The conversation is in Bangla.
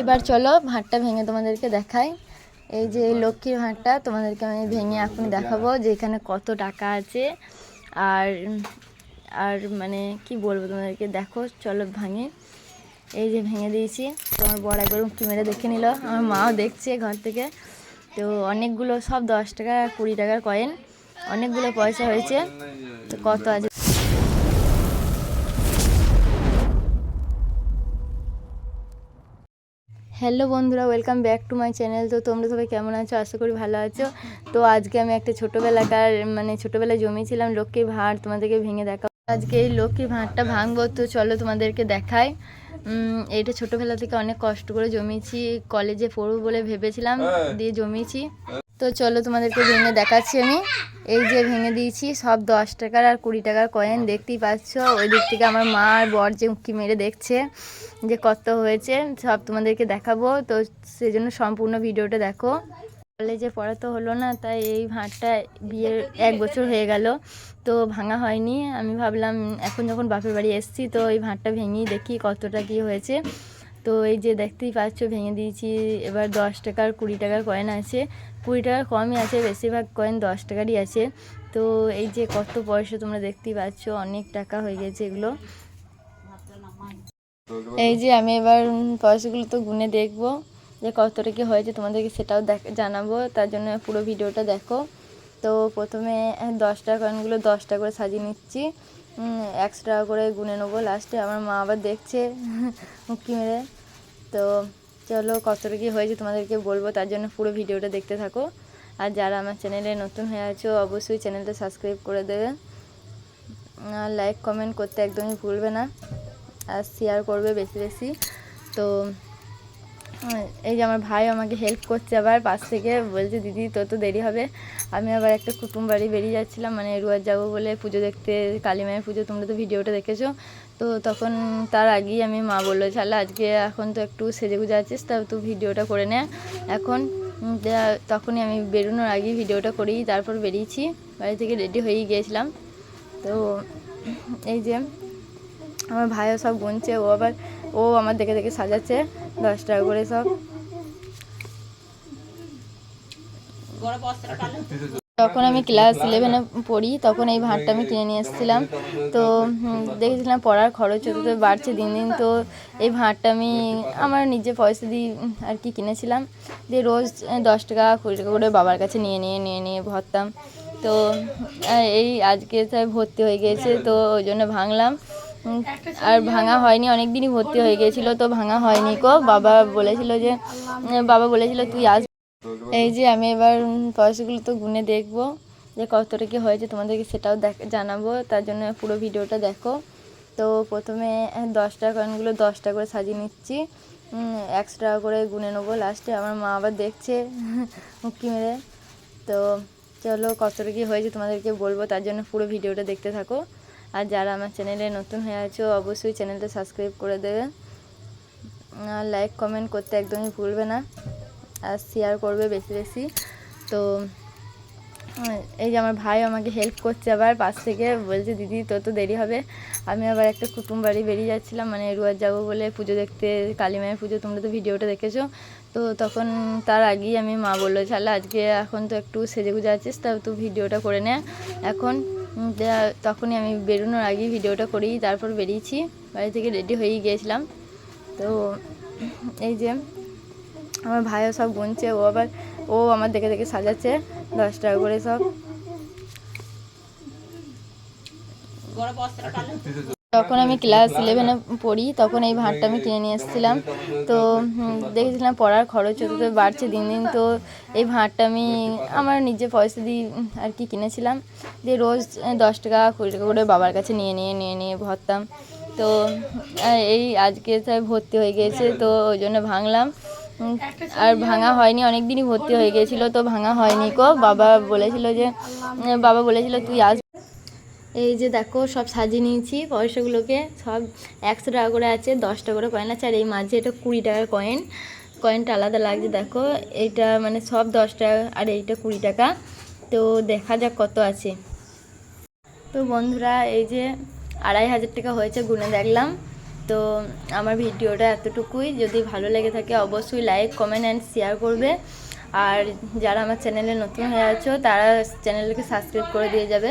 এবার চলো ভাঁড়টা ভেঙে তোমাদেরকে দেখাই। এই যে লক্ষ্মীর ভাঁড়টা তোমাদেরকে আমি ভেঙে এখন দেখাবো যে এখানে কত টাকা আছে। আর আর মানে কি বলব তোমাদেরকে, দেখো, চলো ভাঙে। এই যে ভেঙে দিয়েছি। তোমার বড় একবার উঁকি মেরে দেখে নিল। আমার মাও দেখছে ঘর থেকে। তো অনেকগুলো সব দশ টাকা, কুড়ি টাকার কয়েন অনেকগুলো পয়সা হয়েছে। তো কত আছে? হ্যালো বন্ধুরা welcome back to my channel. তো তোমরা সবাই কেমন আছো? আশা করি ভালো আছো। তো আজকে আমি একটা ছোটোবেলাকার মানে ছোটোবেলায় জমিয়েছিলাম লক্ষ্মীর ভাঁড় তোমাদেরকে ভেঙে দেখাবো। আজকে এই লক্ষ্মীর ভাঁড়টা ভাঙবো তো চলো তোমাদেরকে দেখাই। এটা ছোটোবেলা থেকে অনেক কষ্ট করে জমিয়েছি কলেজে পড়ব বলে ভেবেছিলাম দিয়ে জমিয়েছি। তো চলো তোমাদেরকে ভেঙে দেখাচ্ছি আমি। এই যে ভেঙে দিয়েছি, সব দশ টাকার আর কুড়ি টাকার কয়েন দেখতেই পাচ্ছ। ওই দিক থেকে আমার মা আর বর যে উঁকি মেরে দেখছে যে কত হয়েছে, সব তোমাদেরকে দেখাবো। তো সেই জন্য সম্পূর্ণ ভিডিওটা দেখো। কলেজে পড়া তো হলো না, তাই এই ভাঁড়টা বিয়ের এক বছর হয়ে গেল। তো ভাঙা হয়নি। আমি ভাবলাম, এখন যখন বাপের বাড়ি এসেছি, তো এই ভাঁড়টা ভেঙেই দেখি কতটা কী হয়েছে। তো এই যে দেখতেই পাচ্ছ, ভেঙে দিয়েছি। এবার দশ টাকার, কুড়ি টাকার কয়েন আছে। কুড়ি টাকার কমই আছে, বেশিরভাগ কয়েন দশ টাকারই আছে। তো এই যে কত পয়সা তোমরা দেখতেই পাচ্ছ, অনেক টাকা হয়ে গেছে এগুলো। এই যে আমি এবার পয়সাগুলো তো গুনে দেখব, যে কতটা কি হয়েছে তোমাদেরকে সেটাও দেখ, জানাব। তার জন্য পুরো ভিডিওটা দেখো। তো প্রথমে দশটা কয়েনগুলো দশটা করে সাজিয়ে নিচ্ছি। একশো টাকা করে গুনে নেব লাস্টে আমার মা আবার দেখছে মুক্তি মেরে। তো চলো, কতটা কি হয়েছে তোমাদেরকে বলব, তার জন্য পুরো ভিডিওটা দেখতে থাকো। আর যারা আমার চ্যানেলে নতুন হয়ে আছো, অবশ্যই চ্যানেলটা সাবস্ক্রাইব করে দেবে। আর লাইক কমেন্ট করতে একদমই ভুলবে না। আর শেয়ার করবে বেশি বেশি। তো এই যে আমার ভাই আমাকে হেল্প করছে আবার পাশ থেকে। বলছে, দিদি, তোর তো দেরি হবে। আমি আবার একটা কুটুম বাড়ি বেরিয়ে যাচ্ছিলাম মানে রুয়ার যাব বলে পুজো দেখতে, কালী মায়ের পুজো, তোমরা তো ভিডিওটা দেখেছ। তো তখন তার আগেই আমি মা বলল তাহলে আজকে এখন তো একটু সেজে গুজে আছিস তা তুই ভিডিওটা করে নে। এখন তখনই আমি বেরোনোর আগেই ভিডিওটা করেই তারপর বেরিয়েছি। বাড়ি থেকে রেডি হয়েই গিয়েছিলাম। তো এই যে আমার ভাইও সব গুনছে, ও আবার ও আমার দেখে দেখে সাজাচ্ছে, দশ টাকা করে সব। যখন আমি ক্লাস ইলেভেনে পড়ি, তখন এই ভাঁড়টা আমি কিনে নিয়ে এসেছিলাম। তো দেখেছিলাম পড়ার খরচ তো বাড়ছে দিন দিন, তো এই ভাঁড়টা আমি আমার নিজে পয়সা দিয়ে আর কি কিনেছিলাম। দিয়ে রোজ দশ টাকা, কুড়ি টাকা করে বাবার কাছে নিয়ে নিয়ে নিয়ে নিয়ে ভরতাম। তো এই আজকে তাই ভর্তি হয়ে গিয়েছে, তো ওই জন্য ভাঙলাম। আর ভাঙা হয়নি অনেক দিনই ভর্তি হয়ে গিয়েছিল তো ভাঙা হয়নি কো। বাবা বলেছিল যে, বাবা বলেছিল তুই আস এই যে আমি এবার পয়সাগুলো তো গুনে দেখব, যে কতটা কি হয়েছে তোমাদেরকে সেটাও দেখ, জানাব। তার জন্য পুরো ভিডিওটা দেখো। তো প্রথমে দশটা কয়েনগুলো দশটা করে সাজিয়ে নিচ্ছি। একশো টাকা করে গুনে নেব। লাস্টে আমার মা আবার দেখছে মুক্তি মেরে। তো চলো কতটা কি হয়েছে তোমাদেরকে বলব, তার জন্য পুরো ভিডিওটা দেখতে থাকো। আর যারা আমার চ্যানেলে নতুন হয়ে আছো, অবশ্যই চ্যানেলটা সাবস্ক্রাইব করে দেবে। আর লাইক কমেন্ট করতে একদমই ভুলবে না। আর শেয়ার করবে বেশি বেশি। তো, এই যে আমার ভাই আমাকে হেল্প করছে আবার পাশ থেকে। বলছে, দিদি তো তো দেরি হবে। আমি আবার একটা কুটুম বাড়ি বেরিয়ে যাচ্ছিলাম মানে রুয়ার যাব বলে পুজো দেখতে, কালী মায়ের পুজো, তোমরা তো ভিডিওটা দেখেছ। তো তখন তার আগেই আমি মা বলল তাহলে আজকে এখন তো একটু সেজে গুজে আছিস তা তুই ভিডিওটা করে নে এখন। তখনই আমি বেরোনোর আগেই ভিডিওটা করি তারপর বেরিয়েছি। বাড়ি থেকে রেডি হয়েই গিয়েছিলাম। তো এই যে আমার ভাইও সব গুনছে ও আবার ও আমার দেখে দেখে সাজাচ্ছে দশ টাকা করে সব। তখন আমি ক্লাস ইলেভেনে পড়ি, তখন এই ভাঁড়টা আমি কিনে নিয়ে এসেছিলাম। তো দেখেছিলাম পড়ার খরচ হতে, তো বাড়ছে দিন দিন, তো এই ভাঁড়টা আমি আমার নিজে পয়সা দিয়ে আর কি কিনেছিলাম। দিয়ে রোজ দশ টাকা, কুড়ি টাকা করে বাবার কাছে নিয়ে নিয়ে নিয়ে নিয়ে ভরতাম। তো এই আজকে তাই ভর্তি হয়ে গিয়েছে, তো ওই জন্য ভাঙলাম। আর ভাঙা হয়নি, অনেক দিনই ভর্তি হয়ে গিয়েছিল, তো ভাঙা হয়নি কো বাবা বলেছিল যে, বাবা বলেছিল তুই আস এই যে দেখো, সব সাজিয়ে নিয়েছি, পয়সাগুলোকে সব একশো টাকা করে আছে দশটা করে কয়েন আছে, আর এই মাঝে এটা কুড়ি টাকার কয়েন কয়েনটা আলাদা লাগছে, দেখো, এইটা মানে সব দশ টাকা, আর এইটা কুড়ি টাকা। তো দেখা যাক কত আছে। তো বন্ধুরা, এই যে আড়াই হাজার টাকা হয়েছে গুনে দেখলাম। তো আমার ভিডিওটা এতটুকুই। যদি ভালো লেগে থাকে, অবশ্যই লাইক কমেন্ট অ্যান্ড শেয়ার করবে। আর যারা আমার চ্যানেলে নতুন হয়ে আছো, তারা চ্যানেলকে সাবস্ক্রাইব করে দিয়ে যাবে।